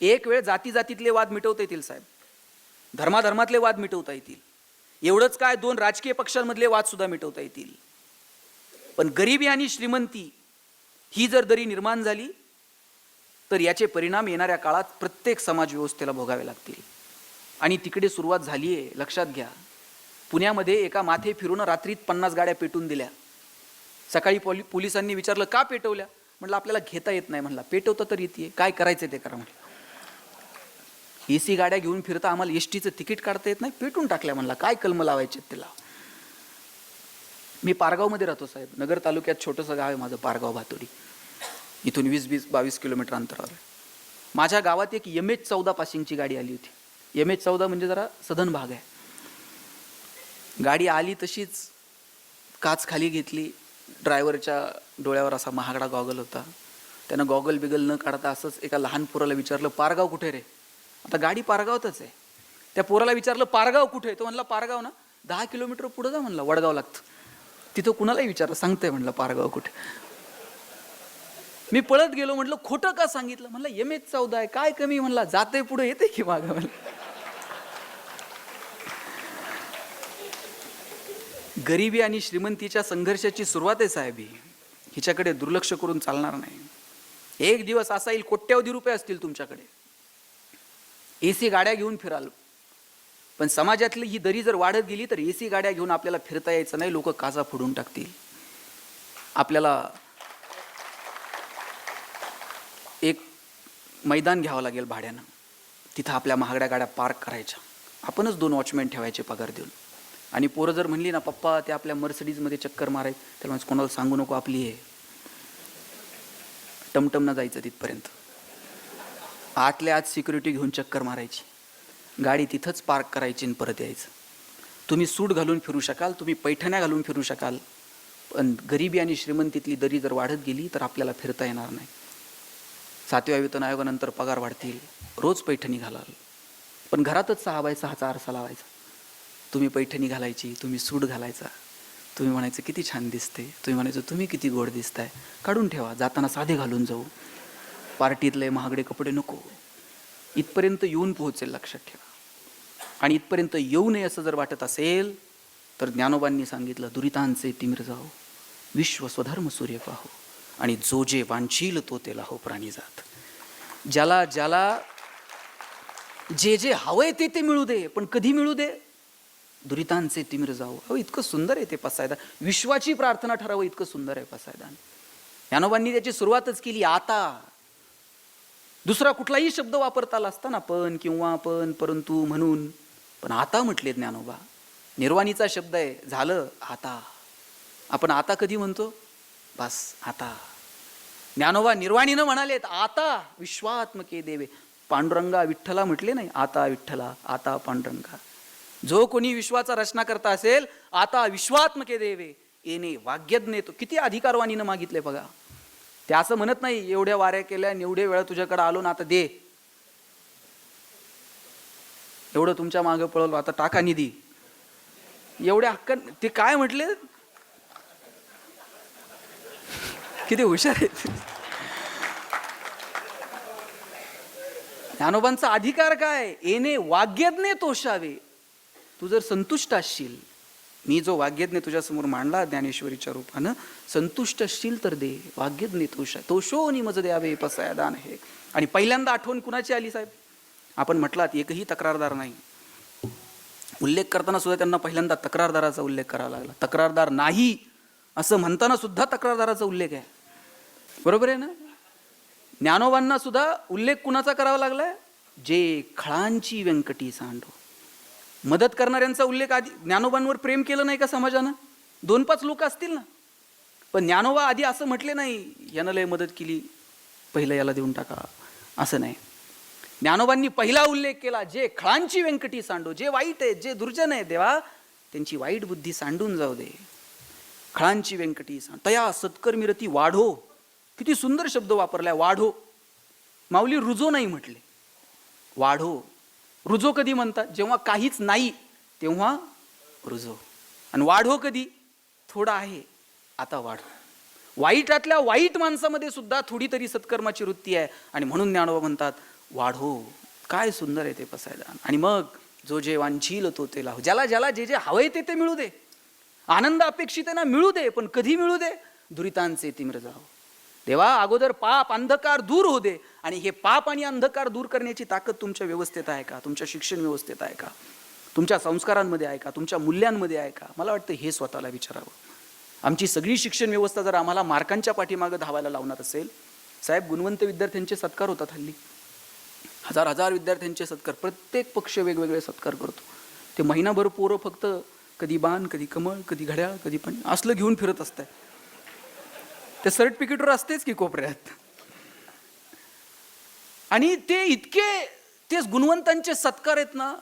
एक वेळ जाती जातीतले वाद मिटवता येतील साहेब. धर्माधर्मातले वाद मिटवता येतील. एवढंच काय दोन राजकीय पक्षांमधले वाद सुद्धा मिटवता येतील. पण गरिबी आणि श्रीमंती ही जर दरी निर्माण झाली तर याचे परिणाम येणाऱ्या काळात प्रत्येक समाज व्यवस्थेला भोगावे लागतील. आणि तिकडे सुरुवात झाली आहे लक्षात घ्या. पुण्यामध्ये एका माथे फिरून रात्रीत पन्नास गाड्या पेटून दिल्या. सकाळी पोलि पोलिसांनी विचारलं का पेटवल्या? म्हटलं आपल्याला घेता येत नाही म्हणला. पेटवता तर येते काय करायचं ते करा म्हटलं ए सी गाड्या घेऊन फिरता आम्हाला एस टीचं तिकीट काढता येत नाही पेटून टाकल्या म्हणला काय कलम लावायचे त्याला मी पारगावमध्ये राहतो साहेब नगर तालुक्यात छोटंसं गाव आहे माझं पारगाव भातोडी. इथून वीस वीस बावीस किलोमीटर अंतरावर माझ्या गावात एक एम एच चौदा पासिंगची गाडी आली होती. एम एच चौदा म्हणजे जरा सधन भाग आहे. गाडी आली तशीच काच खाली घेतली. ड्रायव्हरच्या डोळ्यावर असा महागडा गॉगल होता. त्यानं गॉगल बिगल न काढता असंच एका लहान पोराला विचारलं पारगाव कुठे रे? आता गाडी पारगावतच आहे. त्या पोराला विचारलं पारगाव कुठे तो म्हणला पारगाव ना दहा किलोमीटर पुढं जा म्हणला वडगाव लागतं. तिथं कुणालाही विचारलं सांगतंय म्हणलं पारगाव कुठे? मी पळत गेलो म्हटलं खोटं का सांगितलं? म्हणलं एम एच चौदा आहे काय कमी? म्हणला जाते पुढे येते की मागं म्हणलं. गरिबी आणि श्रीमंतीच्या संघर्षाची सुरुवात आहे साहेब. ही हिच्याकडे दुर्लक्ष करून चालणार नाही. एक दिवस असा येईल कोट्यावधी रुपये असतील तुमच्याकडे. ए सी गाड्या घेऊन फिराल. पण समाजातली ही दरी जर वाढत गेली तर ए सी गाड्या घेऊन आपल्याला फिरता यायचं नाही लोक काचा फोडून टाकतील. आपल्याला एक मैदान घ्यावं लागेल भाड्यानं. तिथं आपल्या महागड्या गाड्या पार्क करायच्या. आपणच दोन वॉचमॅन ठेवायचे पगार देऊन. आणि पोरं जर म्हणली ना पप्पा ते आपल्या मर्सडीजमध्ये चक्कर माराय तर म्हणजे कोणाला सांगू नको आपली आहे टमटमनं जायचं तिथपर्यंत. आतल्या आत सिक्युरिटी घेऊन चक्कर मारायची. गाडी तिथंच पार्क करायची आणि परत यायचं. तुम्ही सूट घालून फिरू शकाल तुम्ही पैठण्या घालून फिरू शकाल पण गरिबी आणि श्रीमंतीतली दरी जर वाढत गेली तर आपल्याला फिरता येणार नाही. सातव्या वेतन आयोगानंतर पगार वाढतील रोज पैठणी घालाल. पण घरातच सहा बाय सहाचा आरसा लावायचा. तुम्ही पैठणी घालायची तुम्ही सूट घालायचा. तुम्ही म्हणायचं किती छान दिसते. तुम्ही म्हणायचं तुम्ही किती गोड दिसताय. काढून ठेवा जाताना साधे घालून जाऊ. पार्टीतले महागडे कपडे नको. इथपर्यंत येऊन पोहोचेल लक्षात ठेवा. आणि इथपर्यंत येऊ नये असं जर वाटत असेल तर ज्ञानोबांनी सांगितलं दुरितांचे तिम्र जाओ विश्व स्वधर्म सूर्य पाहो आणि जो जे वांछील तो ते हो प्राणी जात. ज्याला ज्याला जे जे हवंय ते ते मिळू दे पण कधी मिळू दे? दुरितांचे तिम्र जाओ. अहो इतकं सुंदर आहे ते पसायदान विश्वाची प्रार्थना ठरावं इतकं सुंदर आहे पसायदान. ज्ञानोबांनी त्याची सुरुवातच केली आता दुसरा कुठलाही शब्द वापरता आला असता ना पण किंवा पण परंतु म्हणून. पण आता म्हटले ज्ञानोबा निर्वाणीचा शब्द आहे झालं आता. आपण आता कधी म्हणतो? बस आता. ज्ञानोबा निर्वाणीनं म्हणालेत आता विश्वात्मके देवे. पांडुरंगा विठ्ठला म्हटले नाही आता विठ्ठला आता पांडुरंगा. जो कोणी विश्वाचा रचना करता असेल आता विश्वात्मके देवे. येणे वाग्यज्ञ तो. किती अधिकारवाणीनं मागितले बघा. ते असं म्हणत नाही एवढ्या वाऱ्या केल्या एवढ्या वेळा तुझ्याकडे आलो ना आता दे. एवढं तुमच्या मागे पळवलं आता टाका निधी. एवढ्या हक्क ते काय म्हटले? किती हुशार आहेत. ज्ञानोबांचा अधिकार काय? येणे वाग्यज्ञे तोषावे. तू जर संतुष्ट असशील मी जो वाग्यज्ञ तुझ्यासमोर मांडला ज्ञानेश्वरीच्या रूपानं संतुष्ट असशील तर दे वाग्यज्ञ तोष तोषो नि मज द्यावे पसयादान हे. आणि पहिल्यांदा आठवण कुणाची आली साहेब? आपण म्हटलात एकही तक्रारदार नाही. उल्लेख करताना सुद्धा त्यांना पहिल्यांदा तक्रारदाराचा उल्लेख करावा लागला. तक्रारदार नाही असं म्हणताना सुद्धा तक्रारदाराचा उल्लेख आहे. बरोबर आहे ना? ज्ञानोबांना सुद्धा उल्लेख कुणाचा करावा लागलाय? जे खळांची व्यंकटी सांडो. मदत करणाऱ्यांचा उल्लेख आधी ज्ञानोबांवर प्रेम केलं नाही का समाजानं? दोन पाच लोक असतील ना. पण ज्ञानोबा आधी असं म्हटले नाही यानं लय मदत केली पहिलं याला देऊन टाका. असं नाही. ज्ञानोबांनी पहिला उल्लेख केला जे खळांची व्यंकटी सांडो जे वाईट आहे जे दुर्जन आहे देवा त्यांची वाईट बुद्धी सांडून जाऊ दे. खळांची व्यंकटी सांड तया सत्कर्मिरती वाढो. किती सुंदर शब्द वापरलाय वाढो. माऊली रुजो नाही म्हटले. वाढो. रुजो कधी म्हणतात? जेव्हा काहीच नाही तेव्हा रुजो. आणि वाढो कधी? थोडा आहे आता वाढो. वाईटातल्या वाईट माणसामध्ये सुद्धा थोडी तरी सत्कर्माची वृत्ती आहे. आणि म्हणून ज्ञानोबा म्हणतात वाढो. काय सुंदर आहे ते पसायदान आणि मग जो जे वांछील तो ते लाहो ज्याला ज्याला जे जे हवंय ते ते मिळू दे. आनंद अपेक्षित आहे ना मिळू दे पण कधी मिळू दे? दुरितांचे तिम्र जावं. देवा अगोदर पाप अंधकार दूर होऊ दे. आणि हे पाप आणि अंधकार दूर करण्याची ताकद तुमच्या व्यवस्थेत आहे का? तुमच्या शिक्षण व्यवस्थेत आहे का? तुमच्या संस्कारांमध्ये आहे का? तुमच्या मूल्यांमध्ये आहे का? मला वाटतं हे स्वतःला विचारावं. आमची सगळी शिक्षण व्यवस्था जर आम्हाला मार्कांच्या पाठीमागं धावायला लावणार असेल साहेब गुणवंत विद्यार्थ्यांचे सत्कार होतात हल्ली. हजार हजार विद्यार्थ्यांचे सत्कार. प्रत्येक पक्ष वेगवेगळे सत्कार करतो. ते महिनाभर पोरं फक्त कधी बाण कधी कमळ कधी घड्याळ कधी पण असलं घेऊन फिरत असतात ते सर्टिफिकेटवर असतेच की कोपऱ्यात. आणि ते इतके तेच गुणवंतांचे सत्कार आहेत ना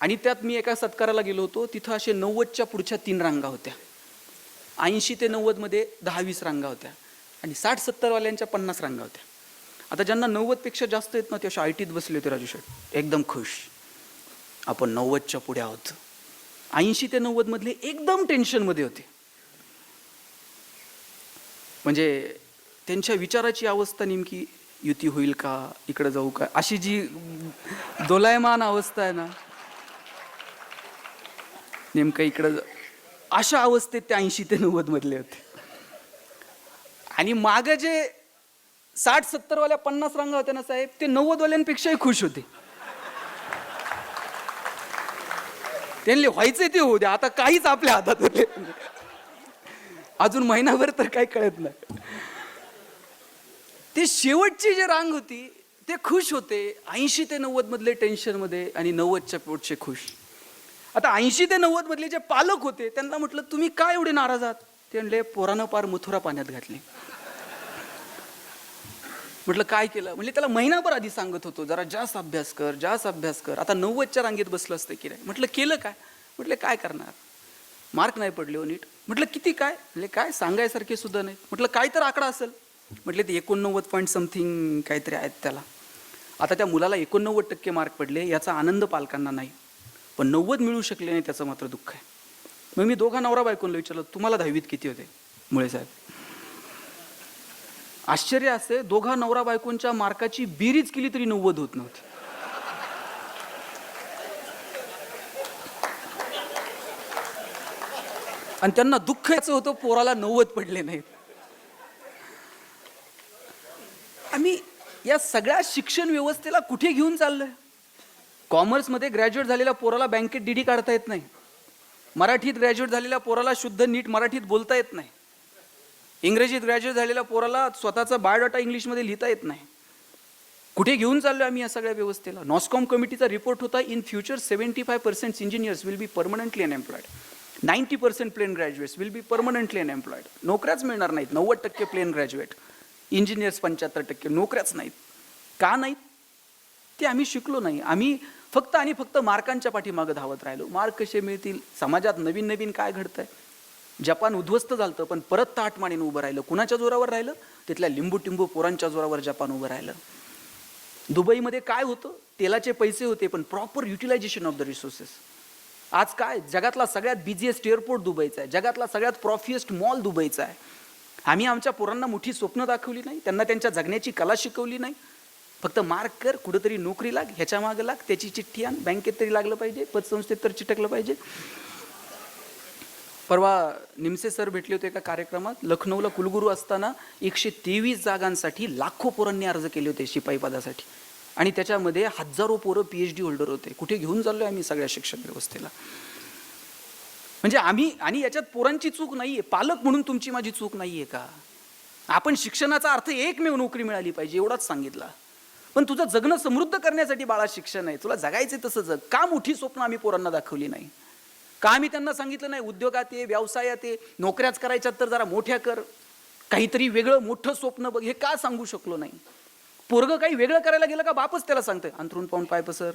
आणि त्यात मी एका सत्काराला गेलो होतो तिथं असे नव्वदच्या पुढच्या तीन रांगा होत्या. ऐंशी ते नव्वदमध्ये दहा वीस रांगा होत्या. आणि साठ सत्तरवाल्यांच्या पन्नास रांगा होत्या. आता ज्यांना नव्वदपेक्षा जास्त येत ना ते असे आय टीत बसले होते राजू शेठ. एकदम खुश. आपण नव्वदच्या पुढे आहोत. ऐंशी ते नव्वदमधले एकदम टेन्शनमध्ये होते. म्हणजे त्यांच्या विचाराची अवस्था नेमकी युती होईल का इकडे जाऊ का? अशी जी दोलायमान अवस्था आहे ना नेमकं इकडं अशा अवस्थेत ते ऐंशी ते नव्वद मधले होते. आणि माग जे साठ सत्तर वाल्या पन्नास रांगा होत्या ना साहेब ते नव्वद वाल्यांपेक्षाही खुश होते. त्यांनी व्हायचे ते होऊ द्या आता काहीच आपल्या हातात होते अजून महिनाभर तर काही कळत नाही. ते शेवटची जी रांग होती ते खुश होते. ऐंशी ते नव्वद मधले टेन्शनमध्ये आणि नव्वदच्या पोटचे खुश. आता ऐंशी ते नव्वद मधले जे पालक होते त्यांना म्हटलं तुम्ही काय एवढे नाराज आहात? ते म्हणले पोरानं पार मथुरा पाण्यात घातली. म्हटलं काय केलं? म्हणजे त्याला महिनाभर आधी सांगत होतो जरा जास्त अभ्यास कर जास्त अभ्यास कर. आता नव्वदच्या रांगेत बसलं असतं की नाही? म्हटलं केलं काय? म्हटलं काय करणार? मार्क नाही पडले हो नीट. म्हटलं किती काय? म्हणजे काय सांगायसारखे सुद्धा नाही. म्हटलं काय तर आकडा असेल. म्हटले ते एकोणनव्वद पॉईंट समथिंग काहीतरी आहेत त्याला. आता त्या मुलाला एकोणनव्वद टक्के मार्क पडले याचा आनंद पालकांना नाही. पण नव्वद मिळू शकले नाही त्याचं मात्र दुःख आहे. मग मी दोघा नवरा बायकोनला विचारलं तुम्हाला दहावीत किती होते? मुळे साहेब. आश्चर्य असे दोघा नवरा बायकोंच्या मार्काची बेरीज केली तरी नव्वद होत नव्हती. आणि त्यांना दुःख याचं होतं पोराला नव्वद पडले नाहीत. आम्ही या सगळ्या शिक्षण व्यवस्थेला कुठे घेऊन चाललोय? कॉमर्समध्ये ग्रॅज्युएट झालेल्या पोराला बँकेत डीडी काढता येत नाही. मराठीत ग्रॅज्युएट झालेल्या पोराला शुद्ध नीट मराठीत बोलता येत नाही. इंग्रजीत ग्रॅज्युएट झालेल्या पोराला स्वतःचा बायोडाटा इंग्लिशमध्ये लिहिता येत नाही. कुठे घेऊन चाललो आम्ही या सगळ्या व्यवस्थेला? नॉस्कॉम कमिटीचा रिपोर्ट होता in future seventy five percent engineers will be permanently unemployed. Ninety percent plain graduates will be permanently unemployed नोकऱ्याच मिळणार नाहीत. नव्वद टक्के प्लेन ग्रॅज्युएट इंजिनियर्स पंच्याहत्तर टक्के. नोकऱ्याच नाहीत. का नाहीत? ते आम्ही शिकलो नाही. आम्ही फक्त आणि फक्त मार्कांच्या पाठीमागं धावत राहिलो. मार्क कसे मिळतील? समाजात नवीन नवीन काय घडतंय? जपान उद्ध्वस्त झालं पण परत ताटमाणीनं उभं राहिलं. कुणाच्या जोरावर राहिलं? तिथल्या लिंबू टिंबू पोरांच्या जोरावर जपान उभं राहिलं. दुबईमध्ये काय होतं? तेलाचे पैसे होते पण proper utilization of the resources आज काय? जगातला सगळ्यात बिझिएस्ट एअरपोर्ट दुबईचा आहे. जगातला सगळ्यात प्रॉफिएस्ट मॉल दुबईचा आहे. आम्ही आमच्या पोरांना मोठी स्वप्न दाखवली नाही. त्यांना त्यांच्या जगण्याची कला शिकवली नाही. फक्त मार्क कर कुठंतरी नोकरी लाग ह्याच्या मागं लाग त्याची चिठ्ठी आण बँकेत तरी लागलं पाहिजे पतसंस्थेत तर चिटकलं पाहिजे. परवा निमसे सर भेटले होते एका कार्यक्रमात. लखनौला कुलगुरू असताना एकशे तेवीस जागांसाठी लाखो पोरांनी अर्ज केले होते शिपाई पदासाठी आणि त्याच्यामध्ये हजारो पोरं पी एच डी होल्डर होते. कुठे घेऊन चाललोय आम्ही सगळ्या शिक्षण व्यवस्थेला. म्हणजे आम्ही आणि याच्यात पोरांची चूक नाहीये. पालक म्हणून तुमची माझी चूक नाहीये का? आपण शिक्षणाचा अर्थ एकमेव नोकरी मिळाली पाहिजे एवढाच सांगितला. पण तुझं जगणं समृद्ध करण्यासाठी बाळा शिक्षण आहे. तुला जगायचं तसं जग. का मोठी स्वप्न आम्ही पोरांना दाखवली नाही? का आम्ही त्यांना सांगितलं नाही उद्योगात ये व्यवसायात ये नोकऱ्याच करायच्यात तर जरा मोठ्या कर. काहीतरी वेगळं मोठं स्वप्न बघ. हे का सांगू शकलो नाही? पोरग काही वेगळं करायला गेलं का बापच त्याला सांगतंय? अंथरून पाहून पाय पसर.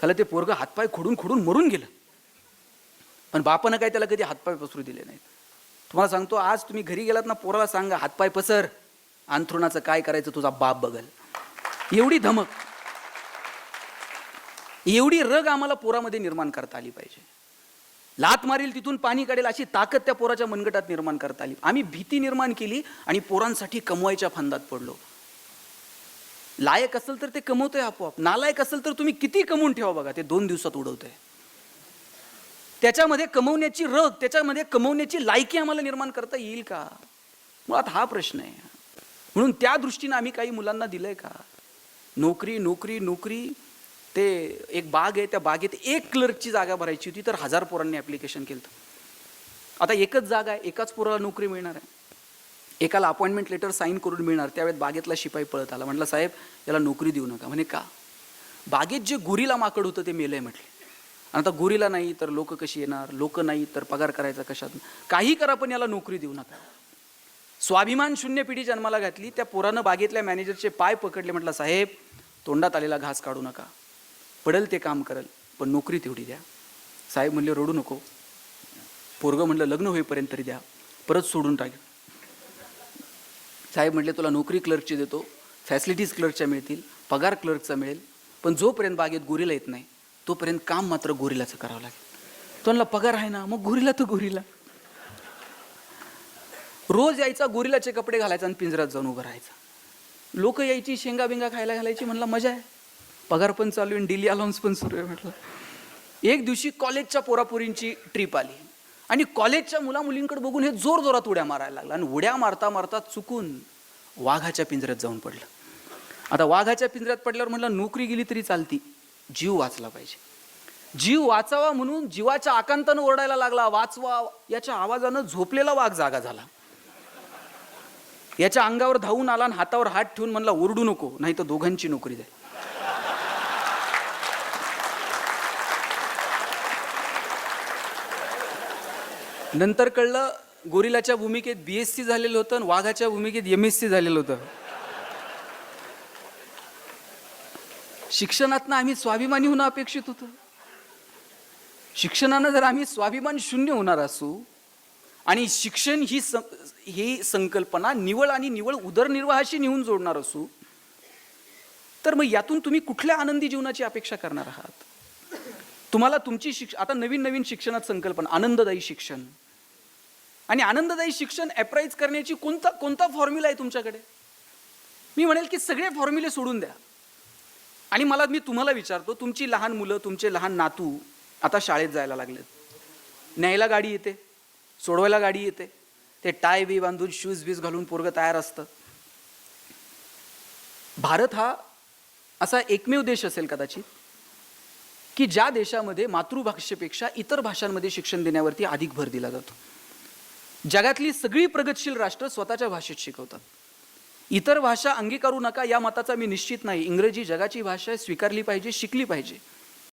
त्याला ते पोरग हातपाय खोडून खोडून मरून गेलं. पण बापानं काय त्याला कधी हातपाय पसरू दिले नाहीत. तुम्हाला सांगतो आज तुम्ही घरी गेलात ना पोराला सांगा हातपाय पसर. अंथरुणाचं काय करायचं तुझा बाप बघल. एवढी धमक. एवढी रग आम्हाला पोरामध्ये निर्माण करता आली पाहिजे. लात मारील तिथून पाणी काढेल अशी ताकद त्या पोराच्या मनगटात निर्माण करता आली. आम्ही भीती निर्माण केली आणि पोरांसाठी कमवायच्या फंदात पडलो. लायक असेल तर ते कमवतंय आपोआप. नालायक असेल तर तुम्ही किती कमवून ठेवा बघा ते दोन दिवसात उडवतंय. त्याच्यामध्ये कमवण्याची रग त्याच्यामध्ये कमवण्याची लायकी आम्हाला निर्माण करता येईल का? मुळात हा प्रश्न आहे. म्हणून त्या दृष्टीनं आम्ही काही मुलांना दिलंय का? नोकरी नोकरी नोकरी ते एक बाग आहे त्या बागेत एक क्लर्कची जागा भरायची होती तर हजार पोरांनी ॲप्लिकेशन केलं आता एकच जागा आहे एकाच पोराला नोकरी मिळणार आहे. एकाला अपॉइंटमेंट लेटर साईन करून मिळणार त्यावेळेत बागेतला शिपाई पळत आला. म्हटलं साहेब याला नोकरी देऊ नका. म्हणे का? बागेत जे गुरीला माकड होतं ते मेलंय म्हटले. आणि आता गुरीला नाही तर लोक कशी येणार? लोक नाही तर पगार करायचा कशात? काही करा पण याला नोकरी देऊ नका. स्वाभिमान शून्य पिढी जन्माला घातली त्या पोरानं बागेतल्या मॅनेजरचे पाय पकडले. म्हटलं साहेब तोंडात आलेला घास काढू नका. पडेल ते काम करेल पण नोकरी तेवढी द्या. साहेब म्हणले रडू नको. पोरगं म्हणलं लग्न होईपर्यंत तरी द्या. परत सोडून टाकेल साहेब म्हटले तुला नोकरी क्लर्कची देतो फॅसिलिटीज क्लर्कच्या मिळतील पगार क्लर्कचा मिळेल पण जोपर्यंत बागेत गोरीला येत नाही तोपर्यंत काम मात्र गोरीलाचं करावं लागेल. तो म्हणला पगार आहे ना मग गोरीला तो गोरीला. रोज यायचा गोरिलाचे कपडे घालायचा आणि पिंजरात जाऊन उभं राहायचा. लोक यायची शेंगा बिंगा खायला घालायची म्हणला मजा आहे. पगार पण चालू आहे डिली अलाउन्स पण सुरू आहे म्हटलं. एक दिवशी कॉलेजच्या पोरापोरींची ट्रिप आली. आणि कॉलेजच्या मुला मुलींकडे बघून हे जोर जोरात उड्या मारायला लागला. आणि उड्या मारता मारता चुकून वाघाच्या पिंजऱ्यात जाऊन पडलं. आता वाघाच्या पिंजऱ्यात पडल्यावर म्हटलं नोकरी गेली तरी चालती. जीव वाचला पाहिजे. जीव वाचावा म्हणून जीवाच्या आकांतानं ओरडायला लागला. वाचवा. याच्या आवाजानं झोपलेला वाघ जागा झाला. याच्या अंगावर धावून आला आणि हातावर हात ठेवून म्हणला ओरडू नको नाही तर दोघांची नोकरी जाईल. नंतर कळलं गोरिलाच्या भूमिकेत बी एस सी झालेलं होतं आणि वाघाच्या भूमिकेत एम एस सी झालेलं होतं. शिक्षणातनं आम्ही स्वाभिमानी होणं अपेक्षित होतं. शिक्षणानं जर आम्ही स्वाभिमान शून्य होणार असू आणि शिक्षण ही सं ही संकल्पना निवळ आणि निवळ उदरनिर्वाहाशी नेऊन जोडणार असू तर मग यातून तुम्ही कुठल्या आनंदी जीवनाची अपेक्षा करणार आहात? तुम्हाला तुमची शिक्ष आता नवीन नवीन शिक्षणात संकल्पना आनंददायी शिक्षण. आणि आनंददायी शिक्षण ॲप्राईज करण्याची कोणता कोणता फॉर्म्युला आहे तुमच्याकडे? मी म्हणेल की सगळे फॉर्म्युले सोडून द्या. आणि मला मी तुम्हाला विचारतो तुमची लहान मुलं तुमचे लहान नातू आता शाळेत जायला लागलेत. न्यायला गाडी येते सोडवायला गाडी येते. ते टाय बी बांधून शूज बीज घालून पोरगं तयार असतं. भारत हा असा एकमेव देश असेल कदाचित की ज्या देशामध्ये मातृभाषेपेक्षा इतर भाषांमध्ये शिक्षण देण्यावरती अधिक भर दिला जातो. जगातली सगळी प्रगतशील राष्ट्र स्वतःच्या भाषेत शिकवतात. इतर भाषा अंगीकारू नका या मताचा मी निश्चित नाही. इंग्रजी जगाची भाषा स्वीकारली पाहिजे शिकली पाहिजे.